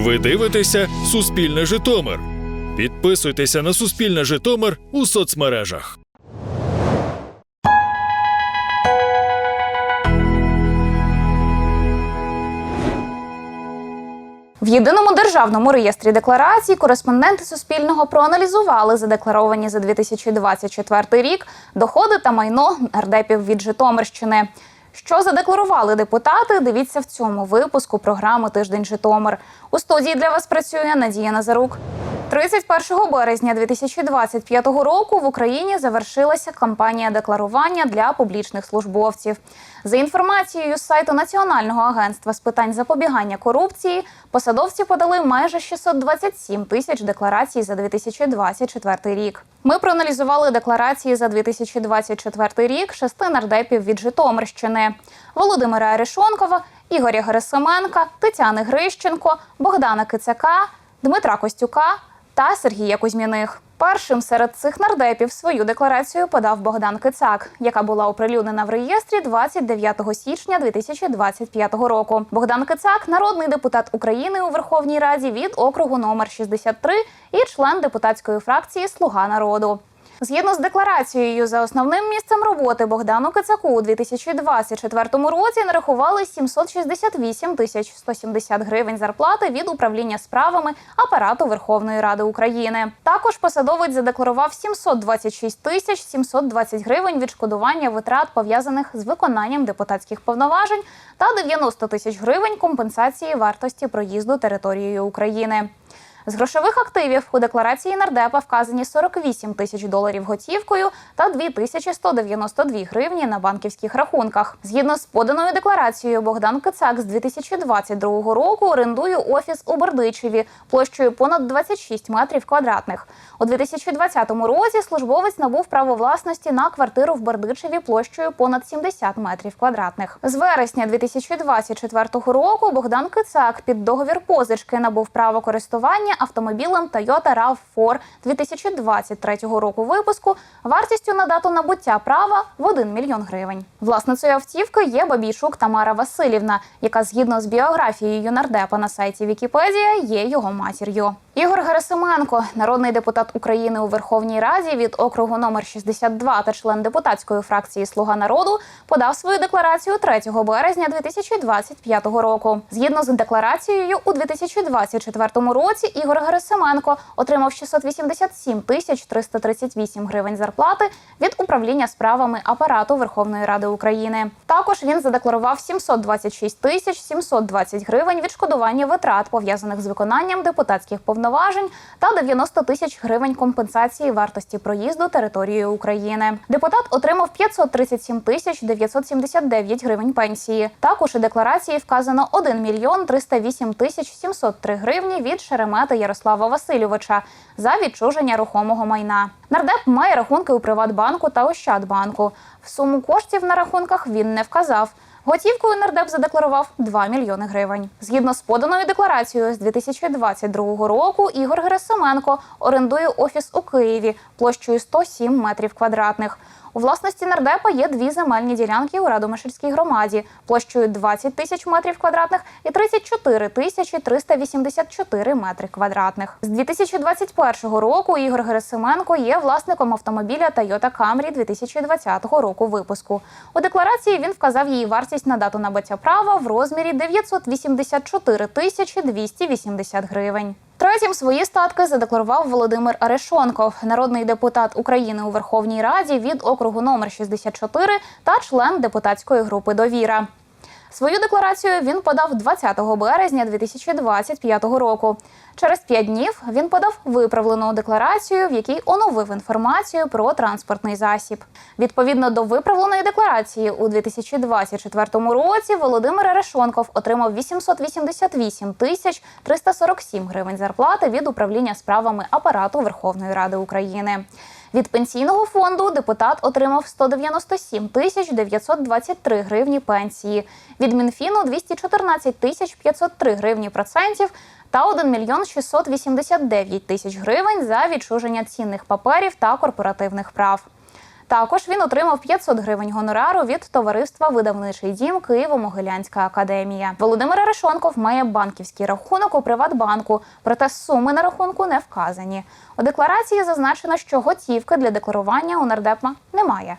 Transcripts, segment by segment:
Ви дивитеся Суспільне Житомир. Підписуйтеся на Суспільне Житомир у соцмережах. В єдиному державному реєстрі декларацій кореспонденти Суспільного проаналізували задекларовані за 2024 рік доходи та майно нардепів від Житомирщини. Що задекларували депутати? Дивіться в цьому випуску програми Тиждень Житомир. У студії для вас працює Надія Назарук. 31 березня 2025 року в Україні завершилася кампанія декларування для публічних службовців. За інформацією з сайту Національного агентства з питань запобігання корупції, посадовці подали майже 627 тисяч декларацій за 2024 рік. Ми проаналізували декларації за 2024 рік шести нардепів від Житомирщини: Володимира Арешонкова, Ігоря Герасименка, Тетяни Грищенко, Богдана Кицака, Дмитра Костюка та Сергія Кузьміних. Першим серед цих нардепів свою декларацію подав Богдан Кицак, яка була оприлюднена в реєстрі 29 січня 2025 року. Богдан Кицак народний депутат України у Верховній Раді від округу номер 63 і член депутатської фракції Слуга народу. Згідно з декларацією за основним місцем роботи Богдану Кицаку у 2024 році нарахували 768 тисяч 170 гривень зарплати від управління справами апарату Верховної Ради України. Також посадовець задекларував 726 тисяч 720 гривень відшкодування витрат пов'язаних з виконанням депутатських повноважень та 90 тисяч гривень компенсації вартості проїзду територією України. З грошових активів у декларації нардепа вказані 48 тисяч доларів готівкою та 2192 гривні на банківських рахунках. Згідно з поданою декларацією, Богдан Кицак з 2022 року орендує офіс у Бердичеві площею понад 26 метрів квадратних. У 2020 році службовець набув право власності на квартиру в Бердичеві площею понад 70 метрів квадратних. З вересня 2024 року Богдан Кицак під договір позички набув право користування автомобілем Toyota RAV4 2023 року випуску вартістю на дату набуття права в 1 мільйон гривень. Власницею автівки є Бабійчук Тамара Васильівна, яка згідно з біографією нардепа на сайті Вікіпедія є його матір'ю. Ігор Герасименко, народний депутат України у Верховній Раді від округу номер 62 та член депутатської фракції Слуга народу, подав свою декларацію 3 березня 2025 року. Згідно з декларацією, у 2024 році Ігор Герасименко отримав 687 тисяч 338 гривень зарплати від управління справами апарату Верховної Ради України. Також він задекларував 726 тисяч 720 гривень відшкодування витрат пов'язаних з виконанням депутатських повноважень та 90 тисяч гривень компенсації вартості проїзду територією України. Депутат отримав 537 тисяч 979 гривень пенсії. Також у декларації вказано 1 мільйон 308 тисяч 703 гривні від Шеремета Ярослава Васильовича за відчуження рухомого майна. Нардеп має рахунки у Приватбанку та Ощадбанку. В суму коштів на рахунках він не вказав. Готівкою нардеп задекларував 2 мільйони гривень. Згідно з поданою декларацією з 2022 року, Ігор Герасименко орендує офіс у Києві площею 107 метрів квадратних. У власності нардепа є дві земельні ділянки у Радомишльській громаді площею 20 тисяч метрів квадратних і 34 тисячі 384 метри квадратних. З 2021 року Ігор Герасименко є власником автомобіля Toyota Camry 2020 року випуску. У декларації він вказав її вартість на дату набуття права в розмірі 984 тисячі 280 гривень. Третім свої статки задекларував Володимир Арешонков, народний депутат України у Верховній Раді від округу номер 64 та член депутатської групи Довіра. Свою декларацію він подав 20 березня 2025 року. Через п'ять днів він подав виправлену декларацію, в якій оновив інформацію про транспортний засіб. Відповідно до виправленої декларації, у 2024 році Володимир Арешонков отримав 888 тисяч 347 гривень зарплати від управління справами апарату Верховної Ради України. Від пенсійного фонду депутат отримав 197 тисяч 923 гривні пенсії. Від Мінфіну 214 тисяч 503 гривні процентів та 1 мільйон 689 тисяч гривень за відчуження цінних паперів та корпоративних прав. Також він отримав 500 гривень гонорару від товариства Видавничий дім Києво-Могилянська академія. Володимир Арешонков має банківський рахунок у Приватбанку, проте суми на рахунку не вказані. У декларації зазначено, що готівки для декларування у нардепа немає.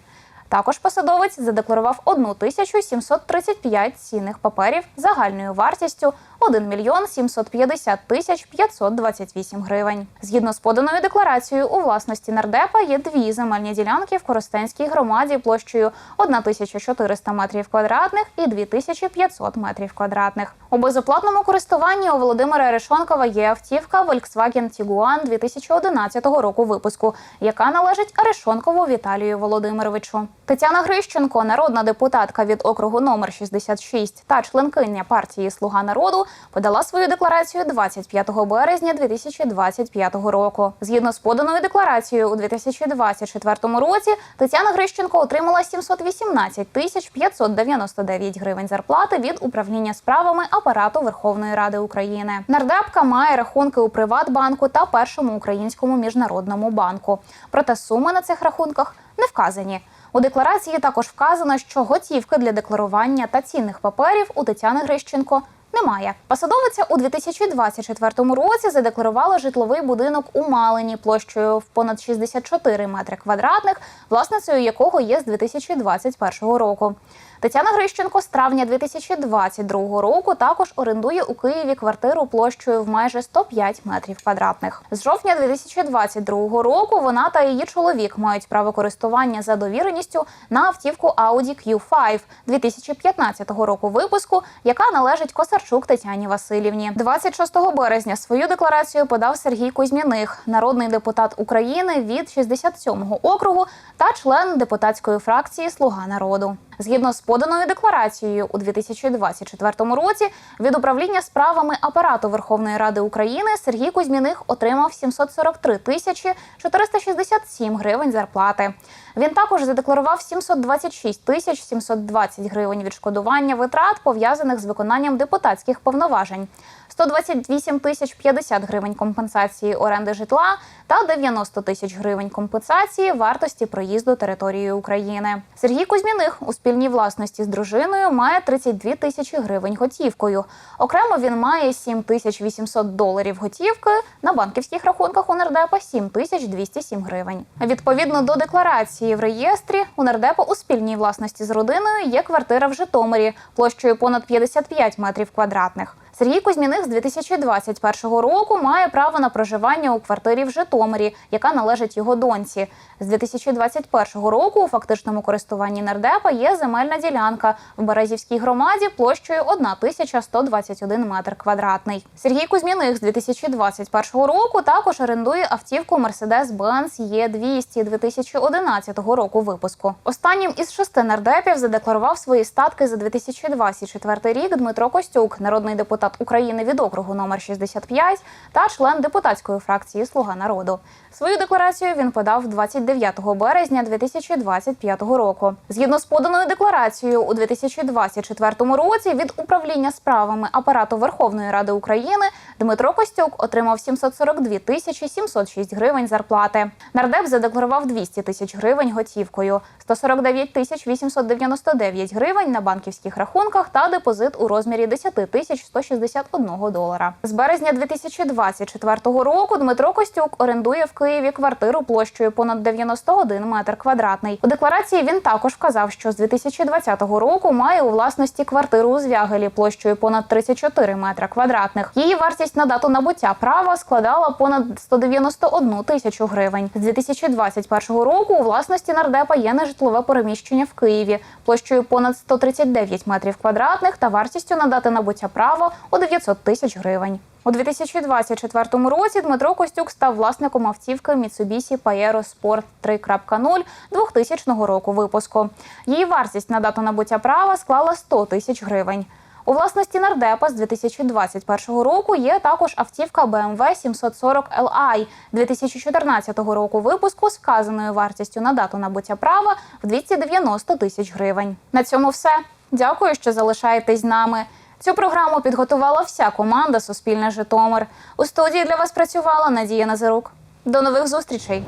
Також посадовець задекларував 1735 цінних паперів загальною вартістю 1 мільйон 750 тисяч 528 гривень. Згідно з поданою декларацією, у власності нардепа є дві земельні ділянки в Коростенській громаді площею 1400 метрів квадратних і 2500 метрів квадратних. У безоплатному користуванні у Володимира Арешонкова є автівка Volkswagen Tiguan 2011 року випуску, яка належить Арешонкову Віталію Володимировичу. Тетяна Грищенко, народна депутатка від округу номер 66 та членкиня партії Слуга народу, подала свою декларацію 25 березня 2025 року. Згідно з поданою декларацією, у 2024 році Тетяна Грищенко отримала 718 тисяч 599 гривень зарплати від управління справами апарату Верховної Ради України. Нардепка має рахунки у Приватбанку та першому українському міжнародному банку. Проте суми на цих рахунках не вказані. У декларації також вказано, що готівки для декларування та цінних паперів у Тетяни Грищенко немає. Посадовиця у 2024 році задекларувала житловий будинок у Малині площею в понад 64 метри квадратних, власницею якого є з 2021 року. Тетяна Грищенко з травня 2022 року також орендує у Києві квартиру площею в майже 105 метрів квадратних. З жовтня 2022 року вона та її чоловік мають право користування за довіреністю на автівку Audi Q5 2015 року випуску, яка належить Косарчук Тетяні Васильівні. 26 березня свою декларацію подав Сергій Кузьміних, народний депутат України від 67-го округу та член депутатської фракції Слуга народу. Згідно з поданою декларацією у 2024 році від управління справами апарату Верховної Ради України Сергій Кузьміних отримав 743 тисячі 467 гривень зарплати. Він також задекларував 726 тисяч 720 гривень відшкодування витрат пов'язаних з виконанням депутатських повноважень. 128 тисяч 50 гривень компенсації оренди житла та 90 тисяч гривень компенсації вартості проїзду територією України. Сергій Кузьміних у спільній власності з дружиною має 32 тисячі гривень готівкою. Окремо він має 7 тисяч 800 доларів готівки на банківських рахунках у нардепа 7 тисяч 207 гривень. Відповідно до декларації в реєстрі у нардепа у спільній власності з родиною є квартира в Житомирі площею понад 55 метрів квадратних квадратних. Сергій Кузьміних з 2021 року має право на проживання у квартирі в Житомирі, яка належить його доньці. З 2021 року у фактичному користуванні нардепа є земельна ділянка в Березівській громаді площею 1121 метр квадратний. Сергій Кузьміних з 2021 року також орендує автівку Mercedes-Benz E200 2011 року випуску. Останнім із шести нардепів задекларував свої статки за 2024 рік Дмитро Костюк, народний депутат України від округу номер 65 та член депутатської фракції Слуга народу. Свою декларацію він подав 29 березня 2025 року. Згідно з поданою декларацією, у 2024 році від управління справами апарату Верховної Ради України Дмитро Костюк отримав 742 тисячі 706 гривень зарплати. Нардеп задекларував 200 тисяч гривень готівкою, 149 тисяч 899 гривень на банківських рахунках та депозит у розмірі 10 тисяч 161 долара. З березня 2024 року Дмитро Костюк орендує в Києві квартиру площею понад 91 метр квадратний. У декларації він також вказав, що з 2020 року має у власності квартиру у Звягелі площею понад 34 метра квадратних. Її вартість на дату набуття права складала понад 191 тисячу гривень. З 2021 року у власності нардепа є нежитлове переміщення в Києві площею понад 139 метрів квадратних та вартістю на дати набуття права у 900 тисяч гривень. У 2024 році Дмитро Костюк став власником автівки Mitsubishi Pajero Sport 3.0 2000 року випуску. Її вартість на дату набуття права склала 100 тисяч гривень. У власності нардепа з 2021 року є також автівка BMW 740 Li 2014 року випуску з вказаною вартістю на дату набуття права в 290 тисяч гривень. На цьому все. Дякую, що залишаєтесь з нами. Цю програму підготувала вся команда Суспільне Житомир. У студії для вас працювала Надія Назарук. До нових зустрічей.